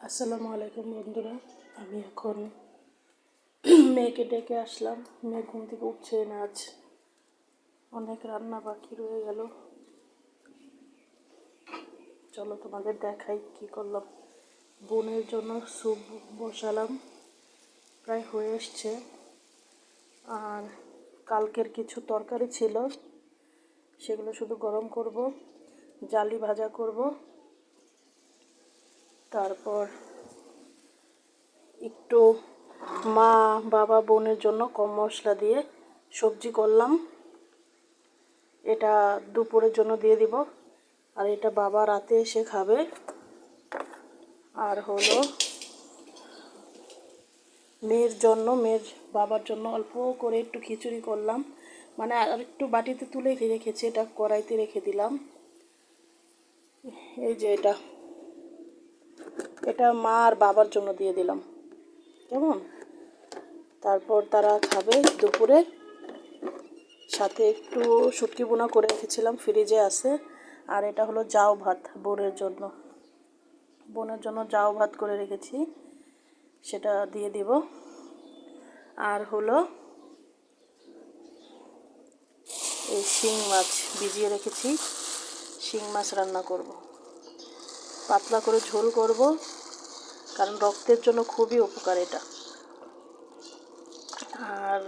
আসসালামু আলাইকুম বন্ধুরা, আমি এখন মেয়েকে ডেকে আসলাম। মেয়ে ঘুম থেকে উঠছে না, আজ অনেক রান্না বাকি রয়ে গেল। চলো তোমাদের দেখাই কি করলাম। বোনের জন্য স্যুপ বসালাম, প্রায় হয়ে এসছে। আর কালকের কিছু তরকারি ছিল, সেগুলো শুধু গরম করব, জালি ভাজা করব। তারপর একটু মা, বাবা, বোনের জন্য কম মশলা দিয়ে সবজি করলাম। এটা দুপুরের জন্য দিয়ে দিব। আর এটা বাবা রাতে এসে খাবে। আর হলো মেয়ের জন্য, মেয়ের বাবার জন্য অল্প করে একটু খিচুড়ি করলাম। মানে আর একটু বাটিতে তুলে রেখেছি, এটা কড়াইতে রেখে দিলাম। এই যে এটা। এটা মা আর বাবার জন্য দিয়ে দিলাম। কেমন? তারপর তারা খাবে দুপুরে। সাথে একটু শুটকি বোনা করে রেখেছিলাম, ফ্রিজে আছে। আর এটা হলো জাউ ভাত, বোনের জন্য। বোনের জন্য জাউ ভাত করে রেখেছি, সেটা দিয়ে দিব। আর হলো এই শিং মাছ ভিজিয়ে রেখেছি, শিং মাছ রান্না করব। পাতলা করে ঝোল করব, কারণ রক্তের জন্য খুবই উপকার এটা। আর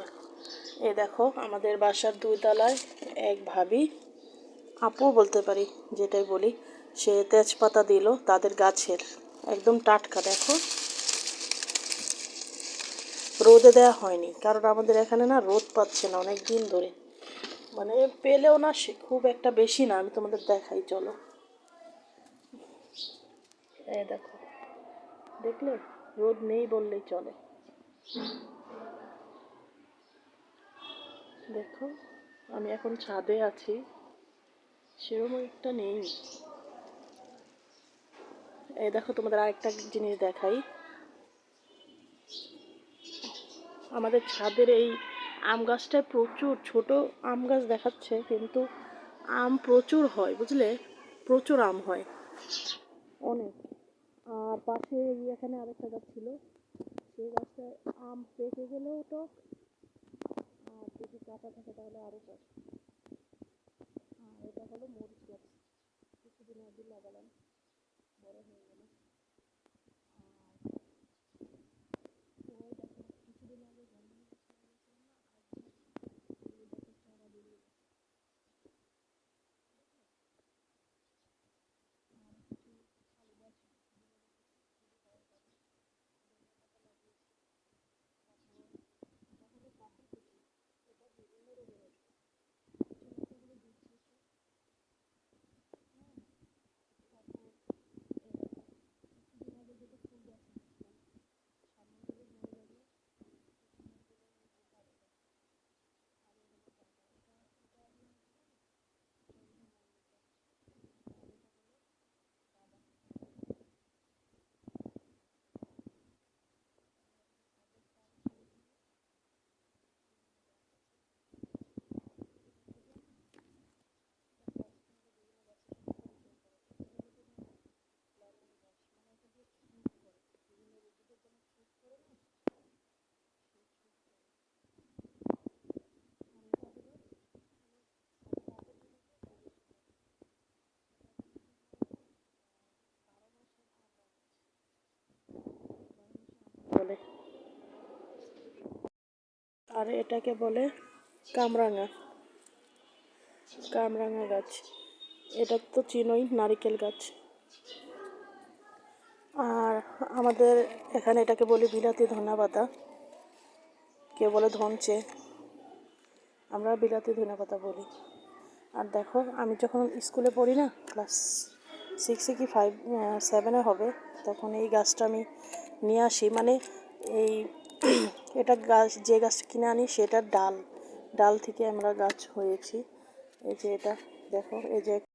এ দেখো, আমাদের বাসার দুই তলায় এক ভাবি আপু বলতে পারি যেটাই বলি, সে তেজপাতা দিল তাদের গাছের, একদম টাটকা, দেখো। রোদে দেওয়া হয়নি, কারণ আমাদের এখানে না রোদ পাচ্ছে না অনেক দিন ধরে। মানে পেলেও না সে খুব একটা বেশি না, আমি তোমাদের দেখাই, চলো। এই দেখো। দেখলে? রোদ নেই বললেই চলে। দেখো, আমি এখন ছাদে আছি। সেরকম একটা নেই। এই দেখো, তোমাদের আরেকটা জিনিস দেখাই। আমাদের ছাদের এই আম গাছটায় প্রচুর, ছোট আম গাছ দেখাচ্ছে, কিন্তু আম প্রচুর হয়, বুঝলে? প্রচুর আম হয়। অনেক। পাশে এখানে আরেকটা গাছ ছিল। সেই গাছটায় আম পেকে গেলেও টক, আর যদি কাঁচা থাকে তাহলে আরও টক। আর এটা হলো মরিচ গাছ। কিছুদিন আগে লাগালাম, বড় হয়ে গেল আর ওই দেখো কিছুদিন আগে জন্মদিন করেছিলাম না আজ এই দেখো চারা বেরিয়ে গেছে আর কিছু আলু গাছ ধনে রেখেছি যদি হয় পাবে ধনে পাতা লাগিয়েছি তারপর এটা হলো কাকুর কুচি এটা বিভিন্ন রঙের আছে ছোটো দিচ্ছি সব হ্যাঁ তারপর এই দেখো কিছুদিন আগে যেটা ফুল গাছ এনেছিলাম সামনে দিকে মরে যাবে পেছনের দিকে এই পাতা গাছ আর এই হলো পাতা এটা এটা আমি এনেছিলাম এটা হলো মল্লিক গাছ আর এটা হলো গাঁদা ছাদের কাজ শেষ হলে বিভিন্ন গাছ আছে এগুলো না এটা গাছ তোমাদের বিভিন্ন গাছের সাথে পরিচয় করাবো এটা হলো তোমার লেমন গাছ মানে এটা দিয়ে স্যুপ করে বিভিন্ন রোগীদের যেমন স্যুপ করে না সেই স্যুপ করে আর এটা হলো মানে ছাদে রাতের বেলাতে পরিবেশন করে এটা কিছুদিন লাগালাম আর বারো মাসের আতা গাছ বারো মাসের আতা বলে আর এটাকে বলে কামরাঙা। কামরাঙা গাছ। এটা তো চিনোই, নারিকেল গাছ। আর আমাদের এখানে এটাকে বলি বিলাতি ধনা পাতা। কেউ বলে ধনচে। আমরা বিলাতি ধনে পাতা বলি। আর দেখো, আমি যখন স্কুলে পড়ি না, ক্লাস সিক্সে কি ফাইভ সেভেনে হবে, তখন এই গাছটা আমি নিয়ে আসি। মানে এই এটা গাছ, যে গাছ কিনে আনি সেটা ডাল। ডাল থেকে আমরা গাছ হয়েছি। এই যে এটা, দেখো, এই যে